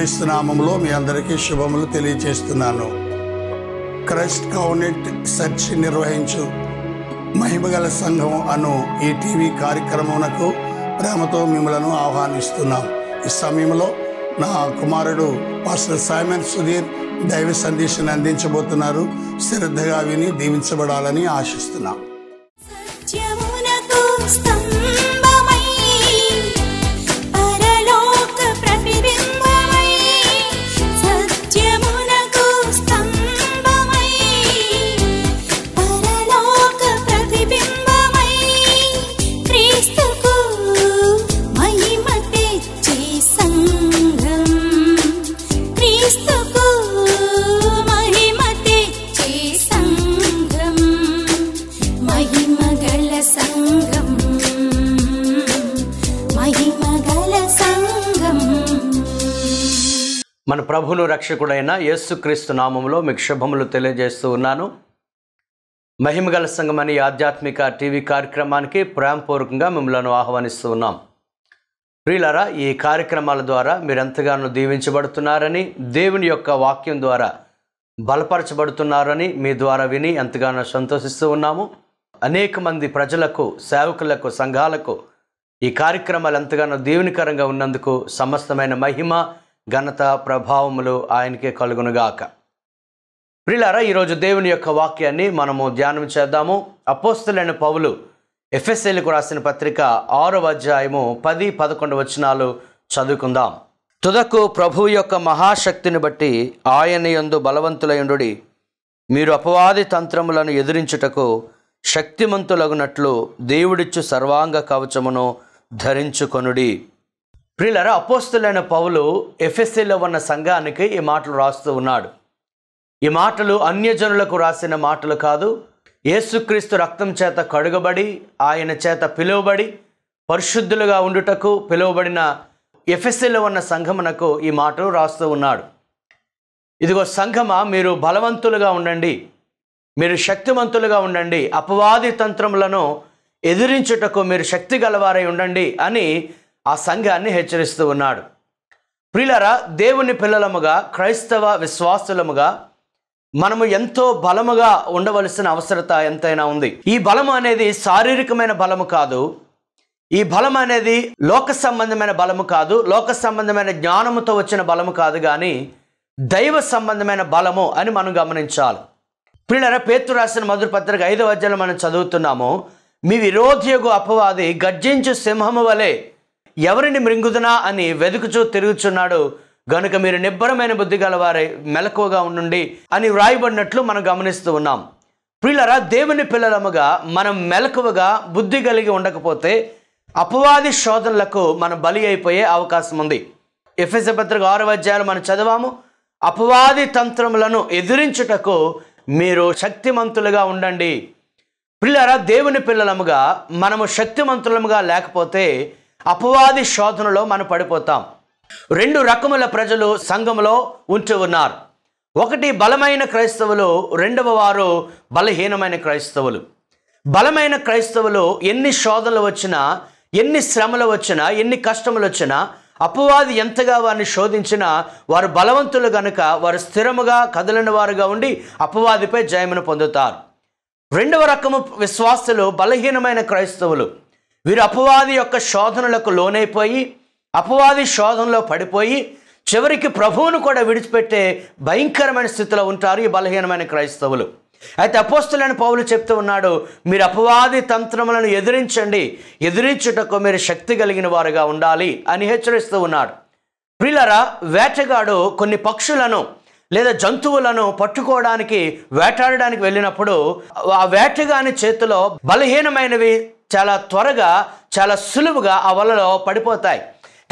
ప్రభు యేసుక్రీస్తు నామంలో మీ అందరికీ శుభములు తెలియజేస్తున్నాను క్రైస్ట్ కౌనెట్ సెర్చ్ నిర్వహించు మహిమగల సంఘం అను ఈ టీవీ కార్యక్రమమునకు ప్రేమతో మిమ్మలను ఆహ్వానిస్తున్నాం. ఈ సమయంలో నా కుమారుడు పాస్టర్ సైమన్ సుధీర్ దైవ సందేశాన్ని అందించబోతున్నారు. శ్రద్ధగా విని దీవించబడాలని ఆశిస్తున్నాం. ప్రభులు రక్షకుడైన యేసుక్రీస్తు నామములో మీకు శుభములు తెలియజేస్తూ ఉన్నాను. మహిమగల సంఘం అనే ఆధ్యాత్మిక టీవీ కార్యక్రమానికి ప్రేమపూర్వకంగా మిమ్మల్ని ఆహ్వానిస్తూ ఉన్నాం. ప్రియులరా ఈ కార్యక్రమాల ద్వారా మీరు ఎంతగానో దీవించబడుతున్నారని దేవుని యొక్క వాక్యం ద్వారా బలపరచబడుతున్నారని మీ ద్వారా విని ఎంతగానో సంతోషిస్తూ ఉన్నాము. అనేక మంది ప్రజలకు సేవకులకు సంఘాలకు ఈ కార్యక్రమాలు ఎంతగానో దేవునికరంగా ఉన్నందుకు సమస్తమైన మహిమ ఘనత ప్రభావములు ఆయనకే కలుగునుగాక. ప్రిలారా ఈరోజు దేవుని యొక్క వాక్యాన్ని మనము ధ్యానం చేద్దాము. అపోస్తులైన పౌలు ఎఫ్ఎస్ఎల్కు రాసిన పత్రిక ఆరవ అధ్యాయము పది పదకొండు వచనాలు చదువుకుందాం. తుదకు ప్రభువు యొక్క మహాశక్తిని బట్టి ఆయన యందు బలవంతులయుండు మీరు అపవాది తంత్రములను ఎదిరించుటకు శక్తిమంతులగునట్లు దేవుడిచ్చు సర్వాంగ కవచమును ధరించుకొనుడి. ప్రియులరా అపోస్తులైన పౌలు ఎఫ్ఎస్సీలో ఉన్న సంఘానికి ఈ మాటలు రాస్తూ ఉన్నాడు. ఈ మాటలు అన్యజనులకు రాసిన మాటలు కాదు యేసుక్రీస్తు రక్తం చేత కడుగబడి ఆయన చేత పిలువబడి పరిశుద్ధులుగా ఉండుటకు పిలువబడిన ఎఫ్ఎస్సీలో ఉన్న సంఘమునకు ఈ మాటలు రాస్తూ ఉన్నాడు. ఇదిగో సంఘమా మీరు బలవంతులుగా ఉండండి. మీరు శక్తివంతులుగా ఉండండి. అపవాది తంత్రములను ఎదిరించుటకు మీరు శక్తి గలవారై ఉండండి అని ఆ సంఘాన్ని హెచ్చరిస్తూ ఉన్నాడు. ప్రిలరా దేవుని పిల్లలముగా క్రైస్తవ విశ్వాసులముగా మనము ఎంతో బలముగా ఉండవలసిన అవసరత ఎంతైనా ఉంది. ఈ బలం అనేది శారీరకమైన బలము కాదు. ఈ బలం అనేది లోక సంబంధమైన బలము కాదు. లోక సంబంధమైన జ్ఞానముతో వచ్చిన బలము కాదు కానీ దైవ సంబంధమైన బలము అని మనం గమనించాలి. పిల్లల పేతు రాసిన మధుర పత్రిక ఐదవ అధ్యాయంలో మనం చదువుతున్నాము మీ విరోధియగు అపవాది గర్జించు సింహము వలె ఎవరిని మృంగుదునా అని వెతుకుచూ తిరుగుచున్నాడు? గనుక మీరు నిబ్బరమైన బుద్ధి గలవారై మెలకువగా ఉండండి అని వ్రాయబడినట్లు మనం గమనిస్తూ ఉన్నాం. ప్రియులరా దేవుని పిల్లలముగా మనం మెలకువగా బుద్ధి కలిగి ఉండకపోతే అపవాది శోధనలకు మనం బలి అయిపోయే అవకాశం ఉంది. ఎఫ్ఎస్ పత్రిక ఆరవ అధ్యాయాలు మనం చదివాము అపవాది తంత్రములను ఎదిరించుటకు మీరు శక్తిమంతులుగా ఉండండి. పిల్లరా దేవుని పిల్లలముగా మనము శక్తిమంతులముగా లేకపోతే అపవాది శోధనలో మనం పడిపోతాం. రెండు రకముల ప్రజలు సంఘములో ఉంటూ ఉన్నారు. ఒకటి బలమైన క్రైస్తవులు రెండవ వారు బలహీనమైన క్రైస్తవులు. బలమైన క్రైస్తవులు ఎన్ని శోధనలు వచ్చినా ఎన్ని శ్రమలు వచ్చినా ఎన్ని కష్టములు వచ్చినా అపవాది ఎంతగా వారిని శోధించినా వారు బలవంతులు గనుక వారు స్థిరముగా కదలని వారుగా ఉండి అపవాదిపై జయమును పొందుతారు. రెండవ రకము విశ్వాసులు బలహీనమైన క్రైస్తవులు. వీరు అపవాది యొక్క శోధనలకు లోనైపోయి అపవాది శోధనలో పడిపోయి చివరికి ప్రభువును కూడా విడిచిపెట్టే భయంకరమైన స్థితిలో ఉంటారు ఈ బలహీనమైన క్రైస్తవులు. అయితే అపోస్తులైన పౌలు చెప్తూ ఉన్నాడు మీరు అపవాది తంత్రములను ఎదిరించండి. ఎదిరించుటకు మీరు శక్తి కలిగిన వారుగా ఉండాలి అని హెచ్చరిస్తూ ఉన్నాడు. ప్రిలరా వేటగాడు కొన్ని పక్షులను లేదా జంతువులను పట్టుకోవడానికి వేటాడడానికి వెళ్ళినప్పుడు ఆ వేటగాని చేతిలో బలహీనమైనవి చాలా త్వరగా చాలా సులువుగా ఆ వలలో పడిపోతాయి.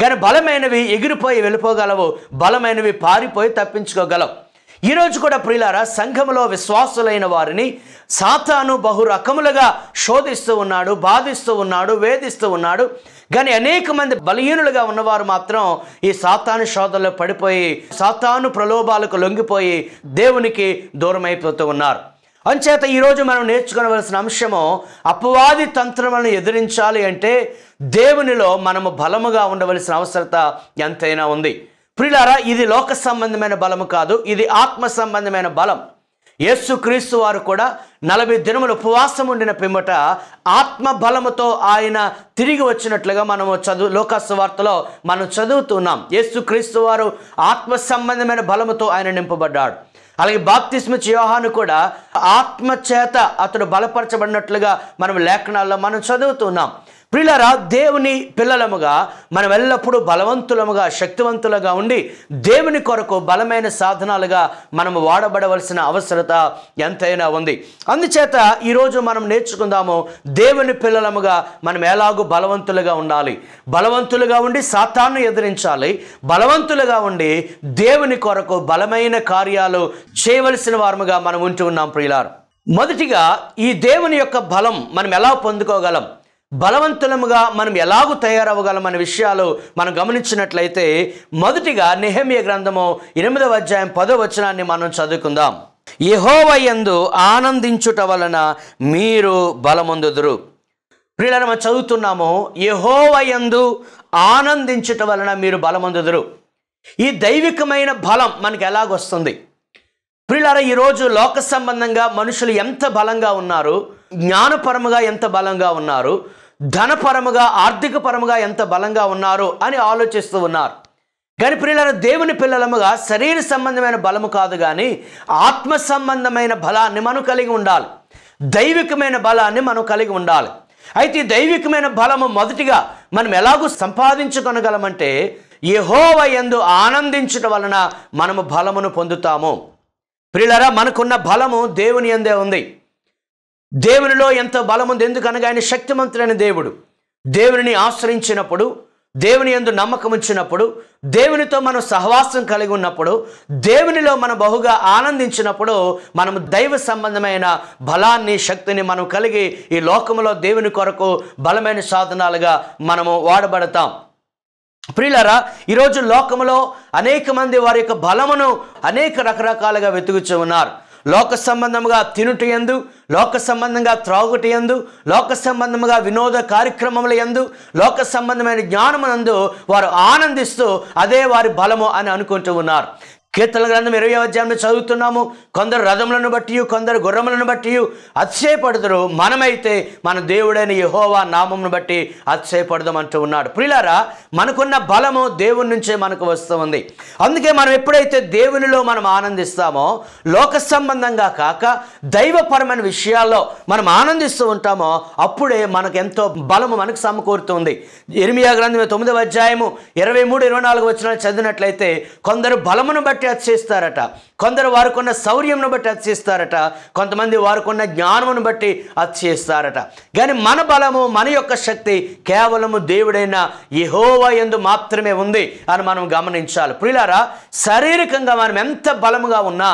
కానీ బలమైనవి ఎగిరిపోయి వెళ్ళిపోగలవు. బలమైనవి పారిపోయి తప్పించుకోగలవు. ఈరోజు కూడా ప్రియులారా సంఘములో విశ్వాసులైన వారిని సాతాను బహు రకములుగా శోధిస్తూ ఉన్నాడు బాధిస్తూ ఉన్నాడు వేధిస్తూ ఉన్నాడు. కానీ అనేక మంది బలహీనులుగా ఉన్నవారు మాత్రం ఈ సాతాను శోధనలో పడిపోయి సాతాను ప్రలోభాలకు లొంగిపోయి దేవునికి దూరమైపోతూ ఉన్నారు. అంచేత ఈరోజు మనం నేర్చుకోవలసిన అంశము అపవాది తంత్రములను ఎదిరించాలి అంటే దేవునిలో మనము బలముగా ఉండవలసిన అవసరత ఎంతైనా ఉంది. ప్రిలారా ఇది లోక సంబంధమైన బలము కాదు ఇది ఆత్మ సంబంధమైన బలం. యేసు క్రీస్తు వారు కూడా నలభై దినములు ఉపవాసం ఉండిన పిమ్మట ఆత్మ బలముతో ఆయన తిరిగి వచ్చినట్లుగా మనము చదువు లోకస్సు వార్తలో మనం చదువుతున్నాం. యేసు క్రీస్తు వారు ఆత్మ సంబంధమైన బలముతో ఆయన నింపబడ్డాడు. అలాగే బాప్తిస్మ యోహాను కూడా ఆత్మ చేత అతడు బలపరచబడినట్లుగా మనం లేఖనాల్లో మనం చదువుతున్నాం. ప్రియులరా దేవుని పిల్లలముగా మనం ఎల్లప్పుడూ బలవంతులముగా శక్తివంతులుగా ఉండి దేవుని కొరకు బలమైన సాధనాలుగా మనం వాడబడవలసిన అవసరత ఎంతైనా ఉంది. అందుచేత ఈరోజు మనం నేర్చుకుందాము దేవుని పిల్లలముగా మనం ఎలాగూ బలవంతులుగా ఉండాలి. బలవంతులుగా ఉండి సాతాన్ని ఎదిరించాలి. బలవంతులుగా ఉండి దేవుని కొరకు బలమైన కార్యాలు చేయవలసిన వారముగా మనం ఉంటూ ఉన్నాం ప్రియులారు. మొదటిగా ఈ దేవుని యొక్క బలం మనం ఎలా పొందుకోగలం? బలవంతులముగా మనం ఎలాగూ తయారవ్వగలం అనే విషయాలు మనం గమనించినట్లయితే మొదటిగా నిహమ్య గ్రంథము ఎనిమిదవ అధ్యాయం పదో వచనాన్ని మనం చదువుకుందాం. యహోవయందు ఆనందించుట వలన మీరు బలమొందుదురు. ప్రియులను మనం చదువుతున్నాము యహోవయందు ఆనందించుట వలన మీరు బలమొందుదురు. ఈ దైవికమైన బలం మనకి ఎలాగొస్తుంది? ప్రియులారా ఈరోజు లోక సంబంధంగా మనుషులు ఎంత బలంగా ఉన్నారు జ్ఞానపరముగా ఎంత బలంగా ఉన్నారు ధనపరముగా ఆర్థిక పరముగా ఎంత బలంగా ఉన్నారు అని ఆలోచిస్తూ ఉన్నారు. కానీ ప్రియులారా దేవుని పిల్లలముగా శరీర సంబంధమైన బలము కాదు కానీ ఆత్మ సంబంధమైన బలాన్ని మనం కలిగి ఉండాలి. దైవికమైన బలాన్ని మనం కలిగి ఉండాలి. అయితే ఈ దైవికమైన బలము మొదటిగా మనం ఎలాగూ సంపాదించుకొనగలమంటే యహోవ ఎందు ఆనందించడం వలన మనము బలమును పొందుతాము. ప్రియులరా మనకున్న బలము దేవుని ఎందే ఉంది. దేవునిలో ఎంత బలం ఉంది ఎందుకనగా ఆయన శక్తిమంతుడైన దేవుడు. దేవునిని ఆశ్రయించినప్పుడు దేవుని ఎందు నమ్మకం ఉంచినప్పుడు దేవునితో మనం సహవాసం కలిగి ఉన్నప్పుడు దేవునిలో మనం బహుగా ఆనందించినప్పుడు మనం దైవ సంబంధమైన బలాన్ని శక్తిని మనం కలిగి ఈ లోకములో దేవుని కొరకు బలమైన సాధనాలుగా మనము వాడబడతాం. ప్రియులరా ఈరోజు లోకములో అనేక మంది వారి యొక్క బలమును అనేక రకరకాలుగా వెతుకుచూ ఉన్నారు. లోక సంబంధముగా తినుట ఎందు లోక సంబంధంగా త్రాగుట ఎందు లోక సంబంధముగా వినోద కార్యక్రమముల ఎందు లోక సంబంధమైన జ్ఞానమునందు వారు ఆనందిస్తూ అదే వారి బలము అని అనుకుంటూ ఉన్నారు. కీర్తన గ్రంథం ఇరవై అధ్యాయంలో చదువుతున్నాము. కొందరు రథములను బట్టి కొందరు గుర్రములను బట్టి అతిశయపడుతురు మనమైతే మన దేవుడైన యహోవా నామమును బట్టి అతిశయపడదాం అంటూ ఉన్నాడు. ప్రిలారా మనకున్న బలము దేవుని నుంచే మనకు వస్తూ ఉంది అందుకే మనం ఎప్పుడైతే దేవునిలో మనం ఆనందిస్తామో లోక సంబంధంగా కాక దైవపరమైన విషయాల్లో మనం ఆనందిస్తూ ఉంటామో అప్పుడే మనకు ఎంతో బలము మనకు సమకూరుతుంది. ఇరిమియా గ్రంథం తొమ్మిదవ అధ్యాయము ఇరవై మూడు ఇరవై నాలుగు వచ్చిన చదివినట్లయితే కొందరు బలమును బట్టి అతిశిస్తారట కొందరు వారికున్న శౌర్యంను బట్టి అతిశిస్తారట కొంతమంది వారికున్న జ్ఞానమును బట్టి అతిశిస్తారట కానీ మన బలము మన యొక్క శక్తి కేవలము దేవుడైన యెహోవా యందు మాత్రమే ఉంది అని మనం గమనించాలి. ప్రియులారా శారీరకంగా మనం ఎంత బలముగా ఉన్నా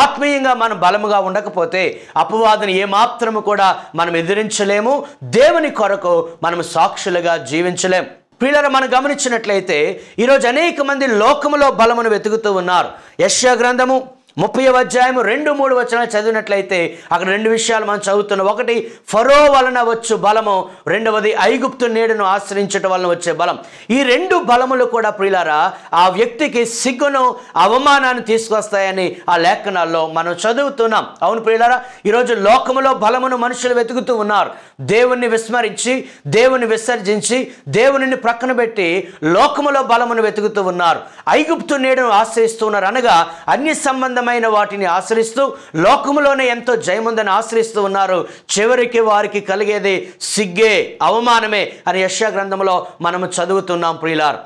ఆత్మీయంగా మనం బలముగా ఉండకపోతే అపవాదిని ఏమాత్రము కూడా మనం ఎదిరించలేము. దేవుని కొరకు మనం సాక్షులుగా జీవించలేము పిల్లలు మనం గమనించినట్లయితే ఈరోజు అనేక మంది లోకములో బలమును వెతుకుతూ ఉన్నారు. యశ్యా గ్రంథము ముప్పై అధ్యాయము రెండు మూడు వచనాలు చదివినట్లయితే అక్కడ రెండు విషయాలు మనం చదువుతున్నాం. ఒకటి ఫరో వలన వచ్చు బలము రెండవది ఐగుప్తు నీడను ఆశ్రయించటం వలన వచ్చే బలం. ఈ రెండు బలములు కూడా ప్రియులారా ఆ వ్యక్తికి సిగ్గును అవమానాన్ని తీసుకొస్తాయని ఆ లేఖనాల్లో మనం చదువుతున్నాం. అవును ప్రియులారా ఈరోజు లోకములో బలమును మనుషులు వెతుకుతూ ఉన్నారు. దేవుణ్ణి విస్మరించి దేవుని విసర్జించి దేవునిని ప్రక్కన పెట్టి లోకములో బలమును వెతుకుతూ ఉన్నారు. ఐగుప్తు నీడను ఆశ్రయిస్తున్నారు అనగా అన్ని సంబంధం సంబంధమైన వాటిని ఆశ్రయిస్తూ లోకములోనే ఎంతో జయముందని ఆశ్రయిస్తూ ఉన్నారు. చివరికి వారికి కలిగేది సిగ్గే అవమానమే అని యశ గ్రంథంలో మనము చదువుతున్నాం ప్రియులారు.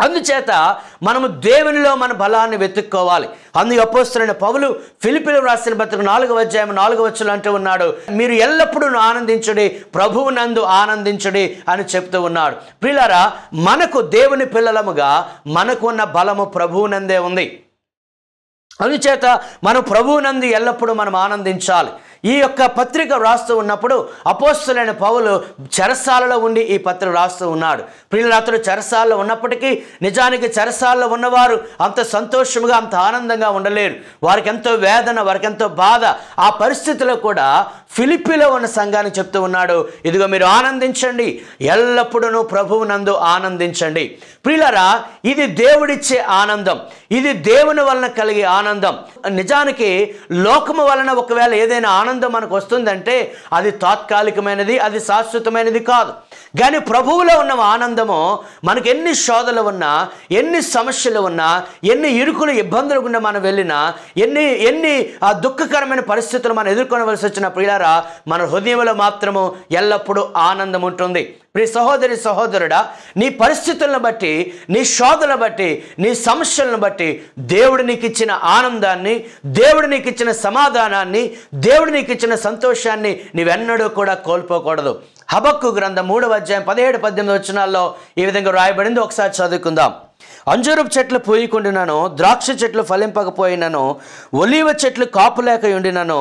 అందుచేత మనము దేవునిలో మన బలాన్ని వెతుక్కోవాలి. అందుకు అపోస్తులైన పౌలు ఫిలిపిలు రాసిన పత్రిక నాలుగవ అధ్యాయం నాలుగవ వచ్చులు అంటూ ఉన్నాడు మీరు ఎల్లప్పుడూ ఆనందించుడి ప్రభువు నందు ఆనందించుడి అని చెప్తూ ఉన్నాడు. పిల్లరా మనకు దేవుని పిల్లలముగా మనకు ఉన్న బలము ప్రభువునందే ఉంది. అందుచేత మనం ప్రభువునందు ఎల్లప్పుడూ మనం ఆనందించాలి. ఈ యొక్క పత్రిక వ్రాస్తూ ఉన్నప్పుడు అపోస్తులైన పౌలు చెరసాలలో ఉండి ఈ పత్రిక వ్రాస్తూ ఉన్నాడు. ప్రియులు అతడు చెరసాలలో ఉన్నప్పటికీ నిజానికి చెరసాలలో ఉన్నవారు అంత సంతోషముగా అంత ఆనందంగా ఉండలేరు. వారికి ఎంతో వేదన వారికి ఎంతో బాధ. ఆ పరిస్థితిలో కూడా ఫిలిపిలో ఉన్న సంఘానికి చెప్తూ ఉన్నాడు ఇదిగో మీరు ఆనందించండి. ఎల్లప్పుడూ ప్రభువునందు ఆనందించండి. ప్రియులరా ఇది దేవుడిచ్చే ఆనందం. ఇది దేవుని వలన కలిగే ఆనందం. నిజానికి లోకము వలన ఒకవేళ ఏదైనా ఆనందం మనకు వస్తుందంటే అది తాత్కాలికమైనది అది శాశ్వతమైనది కాదు. కానీ ప్రభువులో ఉన్న ఆనందము మనకు ఎన్ని శోధలు ఉన్నా ఎన్ని సమస్యలు ఉన్నా ఎన్ని ఇరుకులు ఇబ్బందులు గుండా మనం వెళ్ళినా ఎన్ని ఎన్ని ఆ దుఃఖకరమైన పరిస్థితులు మనం ఎదుర్కొనవలసి వచ్చిన ప్రియులారా మన హృదయంలో మాత్రము ఎల్లప్పుడూ ఆనందం ఉంటుంది. ప్రియ సహోదరి సహోదరుడా నీ పరిస్థితులను బట్టి నీ శోధలను బట్టి నీ సమస్యలను బట్టి దేవుడు నీకు ఇచ్చిన ఆనందాన్ని దేవుడు నీకు ఇచ్చిన సమాధానాన్ని దేవుడు నీకు ఇచ్చిన సంతోషాన్ని నీవెన్నడూ కూడా కోల్పోకూడదు. హబక్కు గ్రంథం మూడవ అధ్యాయం పదిహేడు పద్దెనిమిది వచనాల్లో ఈ విధంగా రాయబడింది ఒకసారి చదువుకుందాం. అంజూరపు చెట్లు పూయకుండినను ద్రాక్ష చెట్లు ఫలింపకపోయినను ఒలివ చెట్లు కాపులేక ఉండినను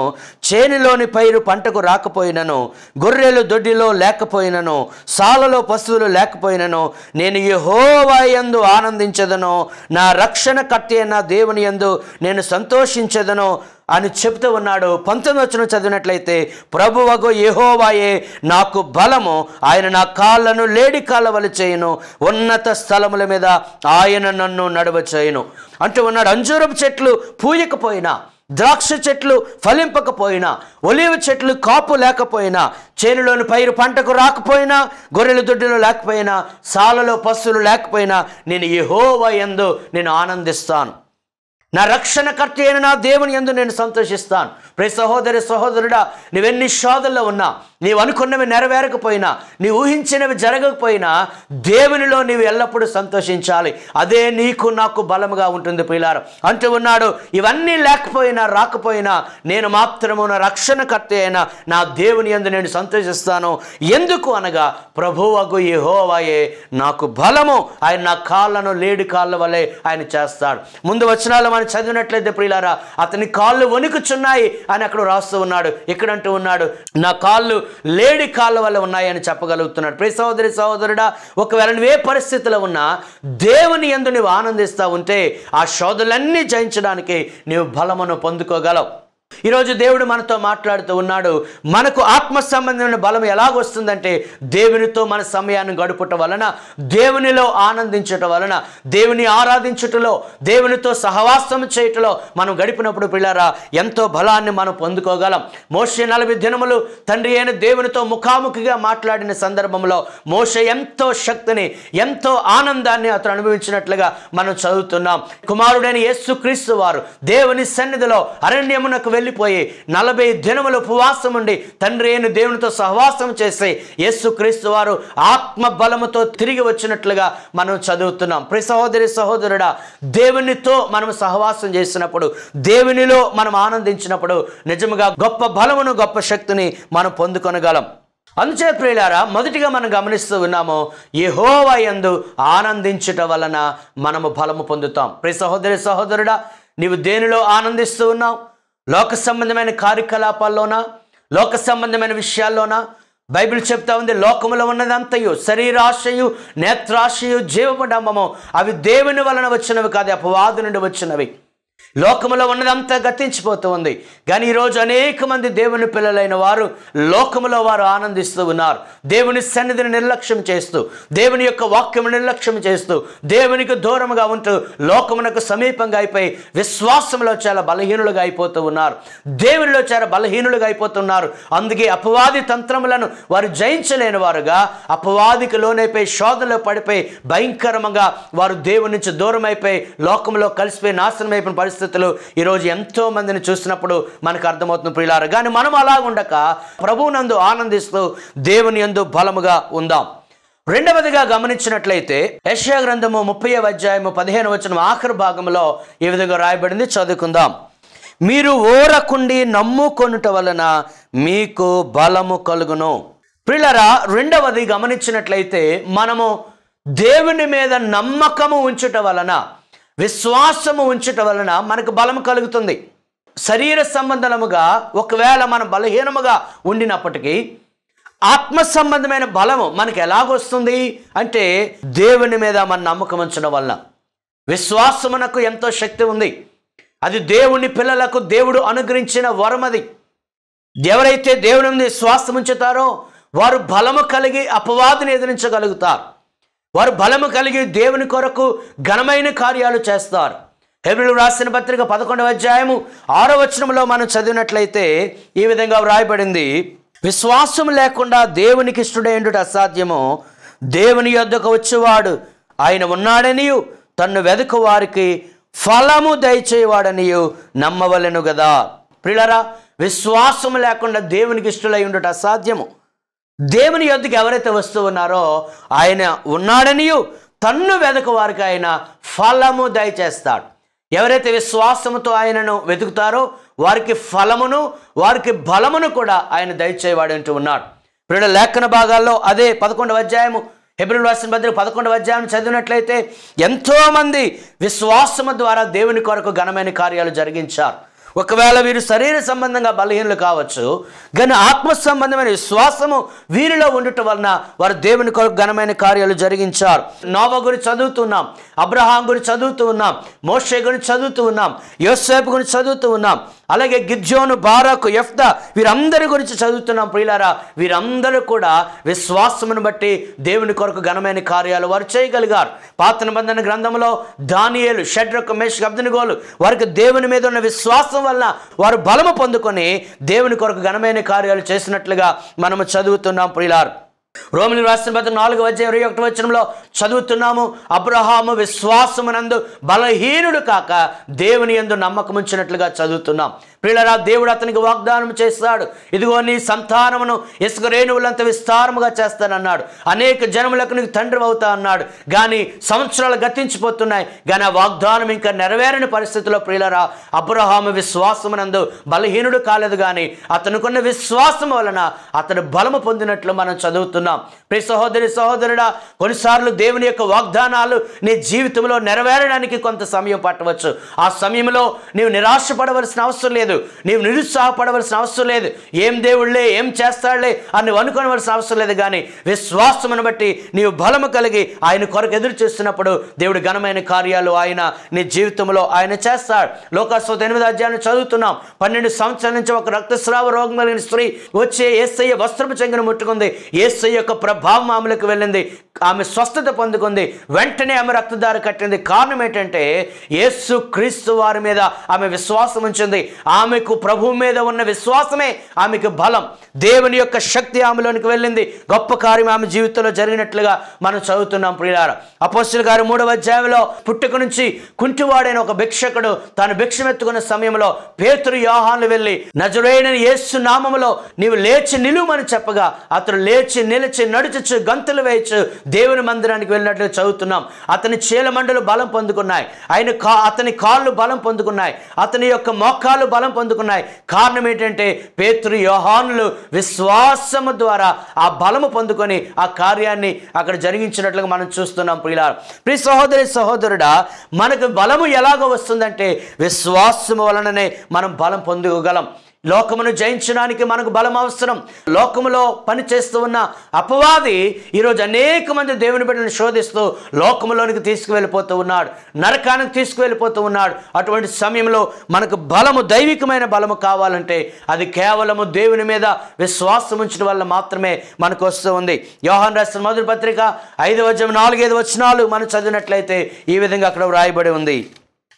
చేనిలోని పైరు పంటకు రాకపోయినను గొర్రెలు దొడ్డిలో లేకపోయినను సాలలో పశువులు లేకపోయినను నేను యెహోవాయందు ఆనందించదను నా రక్షణ కట్టి నా దేవుని యందు నేను సంతోషించదను. అని చెప్తూ ఉన్నాడు. పంతొమ్మిది వచ్చిన చదివినట్లయితే ప్రభువగు యహోవాయే నాకు బలము. ఆయన నా కాళ్ళను లేడి కాళ్ళ చేయను. ఉన్నత స్థలముల మీద ఆయన నన్ను నడవ చేయను. అంటూ ఉన్నాడు. అంజూరపు చెట్లు పూయకపోయినా ద్రాక్ష చెట్లు ఫలింపకపోయినా ఒలివ చెట్లు కాపు లేకపోయినా చేనులోని పైరు పంటకు రాకపోయినా గొర్రెల దొడ్డులో లేకపోయినా సాలలో పశువులు లేకపోయినా నేను యెహోవా యందు నేను ఆనందిస్తాను. నా రక్షణకర్త అయిన నా దేవుని యందు నేను సంతోషిస్తాను. ప్రే సహోదరి సహోదరుడా నువ్వెన్ని శోధల్లో ఉన్నా నీవు అనుకున్నవి నెరవేరకపోయినా నీ ఊహించినవి జరగకపోయినా దేవునిలో నీవు ఎల్లప్పుడూ సంతోషించాలి. అదే నీకు నాకు బలముగా ఉంటుంది పిల్లారు అంటూ ఉన్నాడు ఇవన్నీ లేకపోయినా రాకపోయినా నేను మాత్రము నా రక్షణకర్త అయిన నా దేవుని యందు నేను సంతోషిస్తాను. ఎందుకు అనగా ప్రభువగు హోవాయే నాకు బలము. ఆయన నా కాళ్ళను లేడి కాళ్ళ వలె ఆయన చేస్తాడు. ముందు వచనాలు మనం చదివినట్లయితే ప్రియులారా అతని కాళ్ళు వణుకుచున్నాయి అని అక్కడ రాస్తూ ఉన్నాడు. ఇక్కడ అంటూ ఉన్నాడు? నా కాళ్ళు లేడి కాళ్ళ వల్ల ఉన్నాయని చెప్పగలుగుతున్నాడు. ప్రియ సహోదరి సహోదరుడా ఒకవేళ నువ్వే పరిస్థితిలో ఉన్నా దేవుని ఎందు నువ్వు ఆనందిస్తూ ఉంటే ఆ శోధలన్నీ జయించడానికి నీవు బలమును పొందుకోగలవు. ఈరోజు దేవుడు మనతో మాట్లాడుతూ ఉన్నాడు మనకు ఆత్మ సంబంధమైన బలం ఎలాగొస్తుందంటే దేవునితో మన సమయాన్ని గడుపుట వలన దేవునిలో ఆనందించటం వలన దేవుని ఆరాధించుటలో దేవునితో సహవాసం చేయటలో మనం గడిపినప్పుడు పిల్లరా ఎంతో బలాన్ని మనం పొందుకోగలం. మోషే నలభై దినములు తండ్రి అయిన దేవునితో ముఖాముఖిగా మాట్లాడిన సందర్భంలో మోస ఎంతో శక్తిని ఎంతో ఆనందాన్ని అతను అనుభవించినట్లుగా మనం చదువుతున్నాం. కుమారుడైన యేసుక్రీస్తు వారు దేవుని సన్నిధిలో అరణ్యమునకు వెళ్ళిపోయి నలభై దినములు ఉపవాసం ఉండి తండ్రి అయిన దేవునితో సహవాసం చేసి యేసుక్రీస్తు వారు ఆత్మ బలముతో తిరిగి వచ్చినట్లుగా మనం చదువుతున్నాం. ప్రి సహోదరి సహోదరుడా దేవునితో మనం సహవాసం చేసినప్పుడు దేవునిలో మనం ఆనందించినప్పుడు నిజముగా గొప్ప బలమును గొప్ప శక్తిని మనం పొందుకొనగలం. అందుచేత ప్రియులారా మొదటిగా మనం గమనిస్తూ ఉన్నాము యెహోవా యందు ఆనందించుట వలన మనము బలము పొందుతాం. ప్రి సహోదరి సహోదరుడా నీవు దేనిలో ఆనందిస్తూ ఉన్నావు? లోక సంబంధమైన కార్యకలాపాల్లోనా? లోక సంబంధమైన విషయాల్లోనా? బైబిల్ చెప్తా ఉంది లోకములో ఉన్నదంతయు శరీరాశయు నేత్రాశయు జీవపడంబము అవి దేవుని వలన వచ్చినవి కాదు అపవాదు నుండి వచ్చినవి. లోకములో ఉన్నదంతా గతించిపోతూ ఉంది. కానీ ఈరోజు అనేక మంది దేవుని పిల్లలైన వారు లోకములో వారు ఆనందిస్తూ ఉన్నారు. దేవుని సన్నిధిని నిర్లక్ష్యం చేస్తూ దేవుని యొక్క వాక్యము నిర్లక్ష్యం చేస్తూ దేవునికి దూరంగా ఉంటూ లోకమునకు సమీపంగా అయిపోయి విశ్వాసంలో చాలా బలహీనులుగా అయిపోతూ ఉన్నారు. దేవునిలో చాలా బలహీనులుగా అయిపోతున్నారు. అందుకే అపవాది తంత్రములను వారు జయించలేని వారుగా అపవాదికి లోనైపోయి శోధనలో పడిపోయి భయంకరంగా వారు దేవుని నుంచి దూరం అయిపోయి లోకంలో కలిసిపోయి నాశనం అయిపోయిన పరిస్థితులు ఈరోజు ఎంతో మందిని చూసినప్పుడు మనకు అర్థమవుతుంది ప్రియులారు. కానీ మనం అలా ఉండక ప్రభువునందు ఆనందిస్తూ దేవుని యందు బలముగా ఉందాం. రెండవదిగా గమనించినట్లయితే యశ్యా గ్రంథము ముప్పై అధ్యాయము పదిహేను వచ్చిన ఆఖరి భాగంలో ఈ విధంగా రాయబడింది. చదువుకుందాం. మీరు ఓరకుండి నమ్ముకొనుట వలన మీకు బలము కలుగును. పిల్లరా రెండవది గమనించినట్లయితే మనము దేవుని మీద నమ్మకము ఉంచుట వలన విశ్వాసము ఉంచటం వలన మనకు బలం కలుగుతుంది. శరీర సంబంధముగా ఒకవేళ మనం బలహీనముగా ఉండినప్పటికీ ఆత్మ సంబంధమైన బలము మనకు ఎలాగొస్తుంది అంటే దేవుని మీద మన నమ్మకం ఉంచడం వల్ల విశ్వాసమునకు ఎంతో శక్తి ఉంది. అది దేవుని పిల్లలకు దేవుడు అనుగ్రహించిన వరం అది ఎవరైతే దేవుని మీద విశ్వాసం ఉంచుతారో వారు బలము కలిగి అపవాదిని ఎదిరించగలుగుతారు. వారు బలము కలిగి దేవుని కొరకు ఘనమైన కార్యాలు చేస్తారు. హెబ్రిలు రాసిన పత్రిక పదకొండవ అధ్యాయము ఆరో వచనంలో మనం చదివినట్లయితే ఈ విధంగా వ్రాయబడింది. విశ్వాసం లేకుండా దేవునికి ఇష్టడేండు అసాధ్యము? దేవుని యొద్దకు వచ్చేవాడు ఆయన ఉన్నాడనియు తన్ను వెదకు వారికి ఫలము దయచేవాడనియు నమ్మవలెను గదా. ప్రిలరా విశ్వాసం లేకుండా దేవునికి ఇష్టలై ఉండుట అసాధ్యము. దేవుని యొద్దకు ఎవరైతే వస్తూ ఉన్నారో ఆయన ఉన్నాడనియు తన్ను వెదకు వారికి ఆయన ఫలము దయచేస్తాడు. ఎవరైతే విశ్వాసముతో ఆయనను వెతుకుతారో వారికి ఫలమును వారికి బలమును కూడా ఆయన దయచేవాడు అంటూ ఉన్నాడు. ఇప్పుడు లేఖన భాగాల్లో అదే పదకొండవ అధ్యాయము హెబ్రిల్ రాసిన పత్రిక పదకొండవ అధ్యాయం చదివినట్లయితే ఎంతోమంది విశ్వాసము ద్వారా దేవుని కొరకు ఘనమైన కార్యాలు జరిగించారు. ఒకవేళ వీరు శరీర సంబంధంగా బలహీనలు కావచ్చు కానీ ఆత్మ సంబంధమైన విశ్వాసము వీరిలో ఉండటం వలన వారు దేవుని కొరకు ఘనమైన కార్యాలు జరిగించారు. నోవ గురించి చదువుతున్నాం అబ్రహాం గురించి చదువుతూ ఉన్నాం మోషే గురించి చదువుతూ ఉన్నాం యోసేపు గురించి చదువుతూ ఉన్నాం అలాగే గిర్జోను బారాకు ఎఫ్దా వీరందరి గురించి చదువుతున్నాం ప్రియులారా. వీరందరూ కూడా విశ్వాసమును బట్టి దేవుని కొరకు ఘనమైన కార్యాలు వారు చేయగలిగారు. పాత నిబంధన గ్రంథంలో దానియేలు షడ్రకు మేష్ అబ్దునిగోలు వారికి దేవుని మీద ఉన్న విశ్వాసం వలన వారు బలము పొందుకొని దేవుని కొరకు ఘనమైన కార్యాలు చేసినట్లుగా మనము చదువుతున్నాం ప్రియులారు. రోమిలి రాసిన పత్రిక నాలుగు వచ్చే ఇరవై ఒకటి వచనంలో చదువుతున్నాము అబ్రహాము విశ్వాసమునందు బలహీనుడు కాక దేవుని యందు నమ్మకముంచినట్లుగా చదువుతున్నాం. పిల్లరా దేవుడు అతనికి వాగ్దానం చేస్తాడు. ఇదిగో నీ సంతానమును ఇసుక రేణువులంత విస్తారముగా చేస్తానన్నాడు. అనేక జనములకు నీకు తండ్రి అవుతా అన్నాడు. కానీ సంవత్సరాలు గతించిపోతున్నాయి. కానీ ఆ వాగ్దానం ఇంకా నెరవేరని పరిస్థితిలో ప్రియులరా అబ్రహాము విశ్వాసమునందు బలహీనుడు కాలేదు కానీ అతనుకున్న విశ్వాసం వలన అతడు బలము పొందినట్లు మనం చదువుతున్నాం. ప్రియ సహోదరి సహోదరుడా కొన్నిసార్లు దేవుని యొక్క వాగ్దానాలు నీ జీవితంలో నెరవేరడానికి కొంత సమయం పట్టవచ్చు. ఆ సమయంలో నీవు నిరాశపడవలసిన అవసరం లేదు. నీవు నిరుత్సాహపడవలసిన అవసరం లేదు. ఏం దేవుళ్ళే ఏం చేస్తాడులే అని నువ్వు అనుకోవలసిన అవసరం లేదు కానీ విశ్వాసమును బట్టి నీవు బలము కలిగి ఆయన కొరకు ఎదురు చూస్తున్నప్పుడు దేవుడు ఘనమైన కార్యాలు ఆయన నీ జీవితంలో ఆయన చేస్తాడు. లోకాస్వత ఎనిమిది అధ్యాయాన్ని చదువుతున్నాం. పన్నెండు సంవత్సరాల నుంచి ఒక రక్తస్రావ రోగం కలిగిన స్త్రీ వచ్చే ఏసయ్య వస్త్రపు చెంగును ముట్టుకుంది. ఏసయ్య యొక్క ప్రభావం ఆమెలకు వెళ్ళింది. ఆమె స్వస్థత పొందుకుంది. వెంటనే ఆమె రక్తదారి కట్టింది. కారణం ఏంటంటే యేసు క్రీస్తు వారి మీద ఆమె విశ్వాసం ఉంచింది. ఆమెకు ప్రభు మీద ఉన్న విశ్వాసమే ఆమెకు బలం. దేవుని యొక్క శక్తి ఆమెలోనికి వెళ్ళింది. గొప్ప కార్యం ఆమె జీవితంలో జరిగినట్లుగా మనం చదువుతున్నాం ప్రియార అపోస్తుల గారు మూడవ అధ్యాయంలో పుట్టుక నుంచి కుంటివాడైన ఒక భిక్షకుడు తాను భిక్షమెత్తుకున్న సమయంలో పేతురు యోహాన్లు వెళ్ళి నజరేడని యేసు నామములో నీవు లేచి నిలువమని చెప్పగా అతడు లేచి నిలు నిలిచి నడుచుచు గంతులు వేయచ్చు దేవుని మందిరానికి వెళ్ళినట్లు చదువుతున్నాం. అతని చీలమండలు బలం పొందుకున్నాయి. ఆయన కా అతని కాళ్ళు బలం పొందుకున్నాయి. అతని యొక్క మోకాలు బలం పొందుకున్నాయి. కారణం ఏంటంటే పేతురు యోహానులు విశ్వాసము ద్వారా ఆ బలము పొందుకొని ఆ కార్యాన్ని అక్కడ జరిగించినట్లుగా మనం చూస్తున్నాం ప్రియుల ప్రియ సహోదరి సహోదరుడా మనకు బలము ఎలాగో వస్తుందంటే విశ్వాసము వలననే మనం బలం పొందుకోగలం లోకమును జయించడానికి మనకు బలం అవసరం. లోకములో పని చేస్తూ ఉన్న అపవాది ఈరోజు అనేక మంది దేవుని బిడ్డను శోధిస్తూ లోకములోనికి తీసుకువెళ్ళిపోతూ ఉన్నాడు. నరకానికి తీసుకువెళ్ళిపోతూ ఉన్నాడు. అటువంటి సమయంలో మనకు బలము దైవికమైన బలము కావాలంటే అది కేవలము దేవుని మీద విశ్వాసం ఉంచడం వల్ల మాత్రమే మనకు వస్తూ ఉంది. యోహన్ రాసిన మొదటి పత్రిక ఐదు వచనం నాలుగైదు వచనాలు మనం చదివినట్లయితే ఈ విధంగా అక్కడ వ్రాయబడి ఉంది.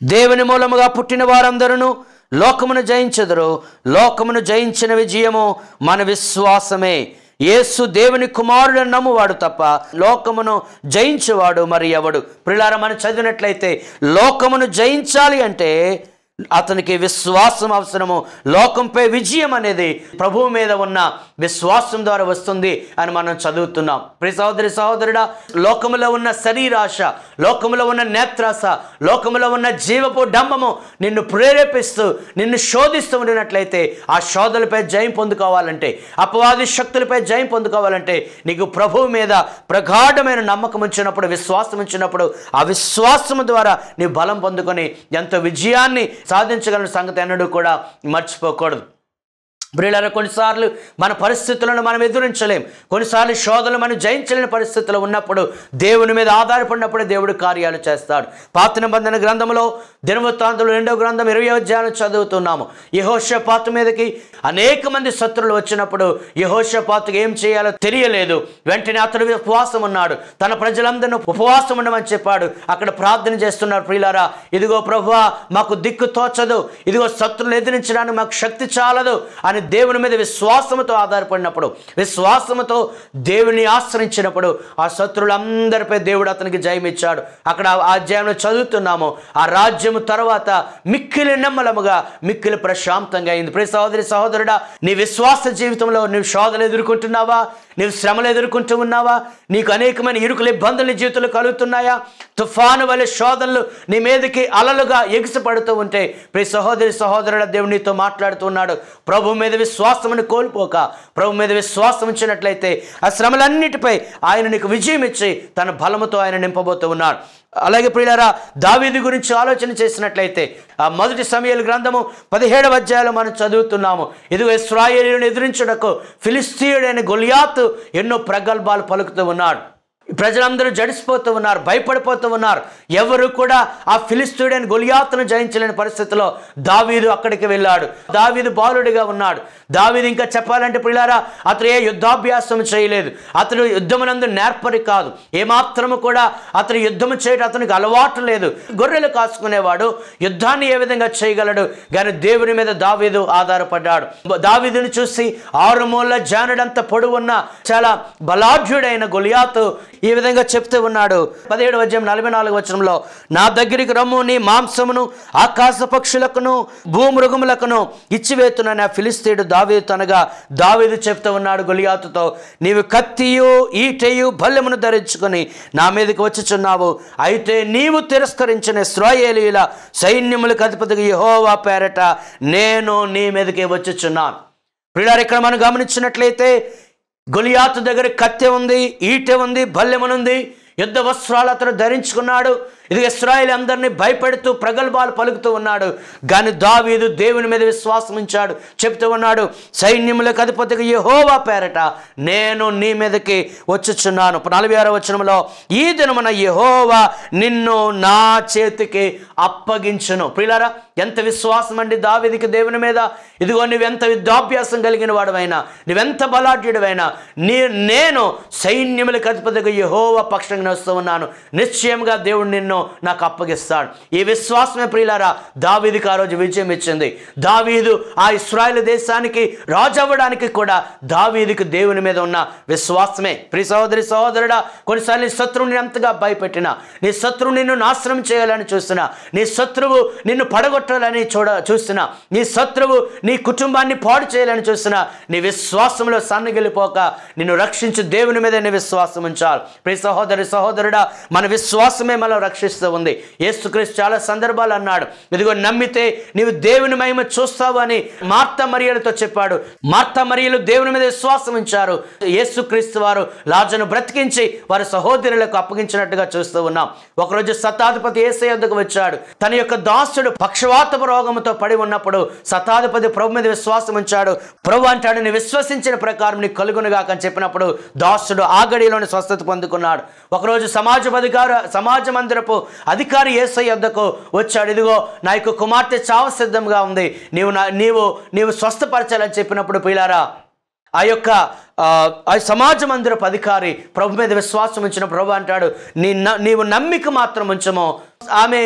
దేవుని మూలముగా పుట్టిన వారందరూ లోకమును జయించెదరు. లోకమును జయించిన విజయము మన విశ్వాసమే. యేసు దేవుని కుమారుడు నమ్మువాడు తప్ప లోకమును జయించేవాడు మరి ఎవడు? ప్రిలార మనం చదివినట్లయితే లోకమును జయించాలి అంటే అతనికి విశ్వాసం అవసరము. లోకంపై విజయం అనేది ప్రభువు మీద ఉన్న విశ్వాసం ద్వారా వస్తుంది అని మనం చదువుతున్నాం. ప్రి సహోదరి సహోదరుడా లోకములో ఉన్న శరీరాశ లోకములో ఉన్న నేత్రాశ లోకములో ఉన్న జీవపు డంబము నిన్ను ప్రేరేపిస్తూ నిన్ను శోధిస్తూ ఉండినట్లయితే ఆ శోధలపై జయం పొందుకోవాలంటే అపవాది శక్తులపై జయం పొందుకోవాలంటే నీకు ప్రభువు మీద ప్రగాఢమైన నమ్మకం ఉంచినప్పుడు విశ్వాసం ఉంచినప్పుడు ఆ విశ్వాసము ద్వారా నీ బలం పొందుకొని ఎంతో విజయాన్ని సాధించగలిగిన సంగతి ఎన్నడూ కూడా మర్చిపోకూడదు. ప్రియులారా కొన్నిసార్లు మన పరిస్థితులను మనం ఎదురించలేం. కొన్నిసార్లు శోధనలు మనం జయించలేని పరిస్థితులు ఉన్నప్పుడు దేవుని మీద ఆధారపడినప్పుడు దేవుడు కార్యాలు చేస్తాడు. పాత నిబంధన గ్రంథంలో దినవృత్తాంతులు రెండో గ్రంథం ఇరవై అధ్యాయం చదువుతున్నాము. యహోషపాతు మీదకి అనేక మంది శత్రులు వచ్చినప్పుడు యహోషపాతుకి ఏం చేయాలో తెలియలేదు. వెంటనే అతడు ఉపవాసం ఉన్నాడు. తన ప్రజలందరినీ ఉపవాసం ఉండమని చెప్పాడు. అక్కడ ప్రార్థన చేస్తున్నారు ప్రియులారా ఇదిగో ప్రభువా మాకు దిక్కు తోచదు. ఇదిగో శత్రులు ఎదిరించడానికి మాకు శక్తి చాలదు అని దేవుని మీద విశ్వాసముతో ఆధారపడినప్పుడు విశ్వాసముతో దేవుని ఆశ్రయించినప్పుడు ఆ శత్రులందరిపై దేవుడు అతనికి జయమిచ్చాడు. అక్కడ ఆ అధ్యాయంలో చదువుతున్నాము ఆ రాజ్యము తర్వాత మిక్కిలి నెమ్మలముగా మిక్కిలి ప్రశాంతంగా అయింది. ప్రియ సహోదరి సహోదరుడా నీ విశ్వాస జీవితంలో నువ్వు శోధన ఎదుర్కొంటున్నావా? నీవు శ్రమలు ఎదుర్కొంటూ ఉన్నావా? నీకు అనేకమైన ఇరుకులు ఇబ్బందులు నీ జీవితంలో కలుగుతున్నాయా? తుఫాను వలె శోధనలు నీ మీదకి అలలుగా ఎగిసిపడుతూ ఉంటే ప్రియ సహోదరి సహోదరుల దేవుడు నీతో మాట్లాడుతున్నాడు ప్రభు మీద విశ్వాసమును కోల్పోక ప్రభు మీద విశ్వాసం ఇచ్చినట్లయితే ఆ శ్రమలన్నిటిపై ఆయన నీకు విజయం ఇచ్చి తన బలముతో ఆయన నింపబోతూ ఉన్నాడు. అలాగే ప్రియులారా దావీది గురించి ఆలోచన చేసినట్లయితే ఆ మొదటి సమయాల గ్రంథము పదిహేడవ అధ్యాయాలు మనం చదువుతున్నాము. ఇదిగో ఇస్రాయేలీలను ఎదిరించుటకు ఫిలిస్తీయుడైన గొలియాత్ ఎన్నో ప్రగల్భాలు పలుకుతూ ఉన్నాడు. ప్రజలందరూ జడిసిపోతూ ఉన్నారు భయపడిపోతూ ఉన్నారు. ఎవరు కూడా ఆ ఫిలిస్తీయుడైన గొలియాతును జయించలేని పరిస్థితిలో దావీదు అక్కడికి వెళ్ళాడు. దావీదు బాలుడిగా ఉన్నాడు. దావీదు ఇంకా చెప్పాలంటే పిల్లారా అతడు ఏ యుద్ధాభ్యాసం చేయలేదు. అతడు యుద్ధమునందు నేర్పరి కాదు. ఏమాత్రము కూడా అతను యుద్ధము చేయడం అతనికి అలవాటు లేదు. గొర్రెలు కాసుకునేవాడు యుద్ధాన్ని ఏ విధంగా చేయగలడు? కానీ దేవుని మీద దావీదు ఆధారపడ్డాడు. దావీదుని చూసి ఆరు మూల జానుడంత పొడవున్న చాలా బలాఢ్యుడైన గొలియాతు ఈ విధంగా చెప్తూ ఉన్నాడు. పదిహేడు వద్యం నలభై నాలుగు వచనంలో నా దగ్గరికి రమ్ము నీ మాంసమును ఆకాశ పక్షులకును భూమృగములకును ఇచ్చివేతున్న నా ఫిలిస్తీయుడు దావీదు అనగా దావీదు చెప్తూ ఉన్నాడు గొలియాతుతో నీవు కత్తియు ఈటయు బల్లెమును ధరించుకొని నా మీదకి వచ్చుచున్నావు. అయితే నీవు తిరస్కరించిన శ్రోయేలీల సైన్యములకు అధిపతికి యహోవా పేరట నేను నీ మీదకి వచ్చుచున్నాను. ప్రియులారు ఇక్కడ మనం గమనించినట్లయితే గొలియాతు దగ్గర కత్తె ఉంది ఈటె ఉంది బల్లెమనుంది. యుద్ధ వస్త్రాలు అతను ధరించుకున్నాడు. ఇది ఇస్రాయిల్ అందరినీ భయపెడుతూ ప్రగల్భాలు పలుకుతూ ఉన్నాడు. కానీ దావీదు దేవుని మీద విశ్వాసం ఉంచాడు. చెప్తూ ఉన్నాడు సైన్యములకు అధిపతికి యెహోవా పేరట నేను నీ మీదకి వచ్చుచున్నాను. నలభై ఆరో వచనంలో ఈ దినమున యహోవా నిన్ను నా చేతికి అప్పగించును. ప్రియులారా ఎంత విశ్వాసం అండి దావీదికి దేవుని మీద. ఇదిగో నువ్వెంత విద్యాభ్యాసం కలిగిన వాడవైనా నువ్వెంత బలాఢ్యుడివైనా నీ నేను సైన్యములకు అధిపతికి యహోవా పక్షంగా వస్తూ ఉన్నాను. నిశ్చయంగా దేవుడు నిన్ను నాకు అప్పగిస్తాడు. ఈ విశ్వాసమే ప్రియులారా దావీదికి ఆ రోజు విజయం ఇచ్చింది. దావీదు ఆ ఇస్రాయల్ దేశానికి రాజు అవ్వడానికి కూడా దావీదికి దేవుని మీద ఉన్న విశ్వాసమే. ప్రియ సహోదరి సహోదరుడా కొన్నిసార్లు నీ శత్రువుని ఎంతగా భయపెట్టినా నీ శత్రువు నిన్ను నాశనం చేయాలని చూస్తున్నా నీ శత్రువు నిన్ను పడగొట్టాలని చూడ చూస్తున్నా నీ శత్రువు నీ కుటుంబాన్ని పాడు చేయాలని చూస్తున్నా నీ విశ్వాసంలో సన్నగిలిపోక నిన్ను రక్షించు దేవుని మీద నీ విశ్వాసం ఉంచాలి. ప్రియ సహోదరి సహోదరుడా మన విశ్వాసమే మనం రక్షిస్తూ ఉంది. యేసుక్రీస్తు చాలా సందర్భాలు అన్నాడు. ఇదిగో నమ్మితే నీవు దేవుని మహిమ చూస్తావు అని మార్త మరియలతో చెప్పాడు. మార్త మరియలు దేవుని మీద విశ్వాసం ఉంచారు. యేసుక్రీస్తు వారు లాజను బ్రతికించి వారి సహోదరులకు అప్పగించినట్టుగా చూస్తూ ఉన్నాం. ఒకరోజు శతాధిపతి ఏసై వద్దకు వచ్చాడు. తన యొక్క దాసుడు పక్షవాతపు రోగంతో పడి ఉన్నప్పుడు శతాధిపతి ప్రభు మీద విశ్వాసం ఉంచాడు. ప్రభు అంటాడు నీ విశ్వసించిన ప్రకారం నీ కలుగునుగాక అని చెప్పినప్పుడు దాసుడు ఆగడిలోని స్వస్థత పొందుకున్నాడు. ఒకరోజు సమాజ అధికార సమాజ మందిరపు అధికారి ఏసై వద్దకు వచ్చాడు. ఇదిగో నా యొక్క కుమార్తె చావ సిద్ధంగా ఉంది. నీవు నా నీవు నీవు స్వస్థపరచాలని చెప్పినప్పుడు పిల్లారా ఆ యొక్క ఆ, సమాజ మందిరపు అధికారి ప్రభు మీద విశ్వాసం ఉంచిన ప్రభు అంటాడు నీ న- నీవు నమ్మిక మాత్రం ఉంచము. ఆమె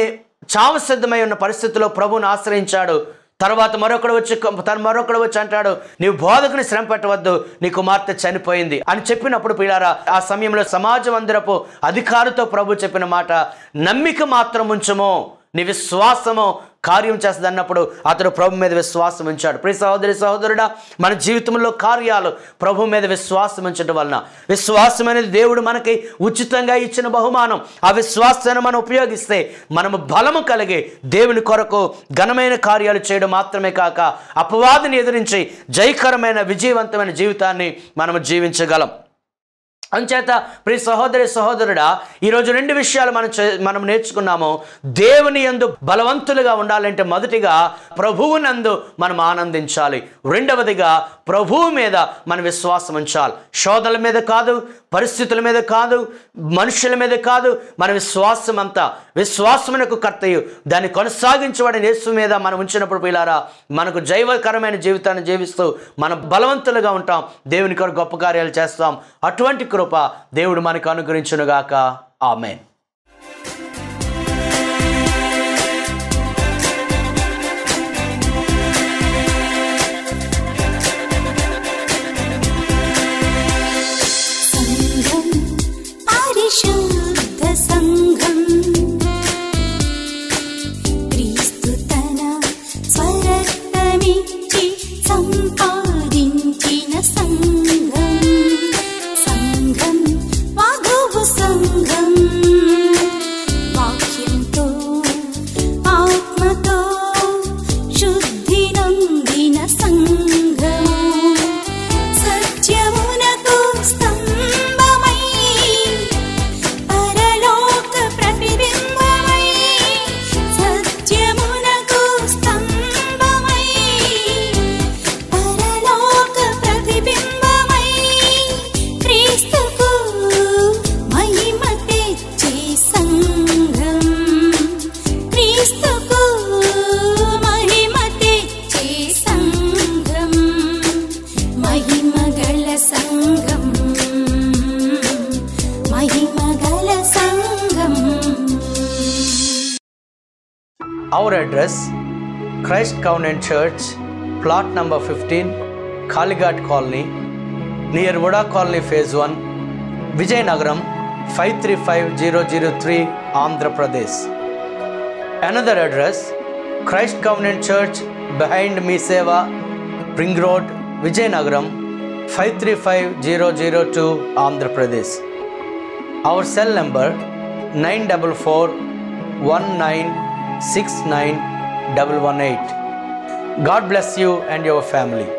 చావసిద్ధమై ఉన్న పరిస్థితిలో ప్రభుని ఆశ్రయించాడు. తర్వాత మరొకడు వచ్చి తను మరొకడు వచ్చి అంటాడు నీవు బోధకుని శ్రమ పెట్టవద్దు నీ కుమార్తె చనిపోయింది. అని చెప్పినప్పుడు పిల్లారా ఆ సమయంలో సమాజం అందరపు అధికారితో ప్రభు చెప్పిన మాట నమ్మిక మాత్రం ఉంచము నీ విశ్వాసము కార్యం చేస్తుంది అన్నప్పుడు అతడు ప్రభు మీద విశ్వాసం ఉంచాడు. ప్రియ సహోదరి సహోదరుడా మన జీవితంలో కార్యాలు ప్రభు మీద విశ్వాసం ఉంచడం వలన విశ్వాసం అనేది దేవుడు మనకి ఉచితంగా ఇచ్చిన బహుమానం. ఆ విశ్వాసాన్ని మనం ఉపయోగిస్తే మనము బలము కలిగి దేవుని కొరకు ఘనమైన కార్యాలు చేయడం మాత్రమే కాక అపవాదిని ఎదిరించి జయకరమైన విజయవంతమైన జీవితాన్ని మనము జీవించగలం. అంచేత ప్రి సహోదరి సహోదరుడా ఈరోజు రెండు విషయాలు మనం చే- మనం నేర్చుకున్నాము. దేవుని యందు బలవంతులుగా ఉండాలంటే మొదటిగా ప్రభువునందు మనం ఆనందించాలి. రెండవదిగా ప్రభువు మీద మన విశ్వాసం ఉంచాలి. శోధల మీద కాదు పరిస్థితుల మీద కాదు మనుషుల మీద కాదు మన విశ్వాసం అంతా. విశ్వాసమునకు కర్తయు దాన్ని కొనసాగించబడిన యేసు మీద మనం ఉంచినప్పుడు పిల్లారా మనకు జైవకరమైన జీవితాన్ని జీవిస్తూ మనం బలవంతులుగా ఉంటాం. దేవుని కొరకు గొప్ప కార్యాలు చేస్తాం. అటువంటి కృప దేవుడు మనకు అనుగ్రహించునుగాక. Amen. Christ Covenant Church, plot number 15, Kaligat Colony, near Voda Colony Phase 1, Vijayanagaram 535003, Andhra Pradesh. Another address, Christ Covenant Church behind meseva Ring Road, Vijayanagaram 535002, Andhra Pradesh. Our cell number 944 1969 God bless you and your family.